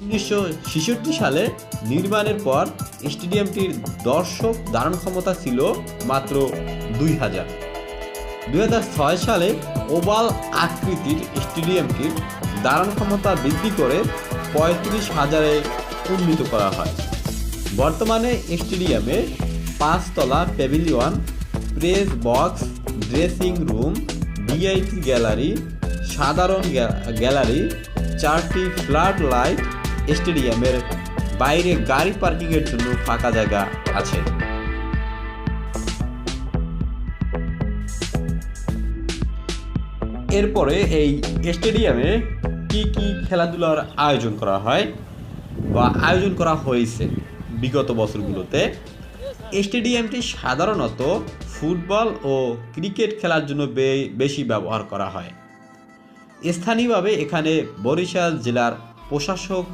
উনিশশো ছেষট্টি সালে নির্মাণের পর স্টেডিয়ামটির দর্শক ধারণ ক্ষমতা ছিল মাত্র দুই হাজার। দুই সালে ওভাল আকৃতির স্টেডিয়ামটির ধারণ ক্ষমতা বৃদ্ধি করে পঁয়ত্রিশ হাজারে উন্নীত করা হয়। বর্তমানে স্টেডিয়ামে পাঁচতলা pavilion, press box, dressing room, VIP gallery, সাধারণ গ্যা- গ্যালারি, চারটি ফ্লাড লাইট স্টেডিয়ামের বাইরে গাড়ি পার্কিংয়ের জন্য ফাঁকা জায়গা আছে। এরপরে এই স্টেডিয়ামে কি কি খেলাধুলার আয়োজন করা হয় বা আয়োজন করা হয়েছে বিগত বছরগুলোতে? স্টেডিয়ামটি সাধারণত ফুটবল ও ক্রিকেট খেলার জন্য বেশি ব্যবহার করা হয়। স্থানীয়ভাবে এখানে বরিশাল জেলার প্রশাসক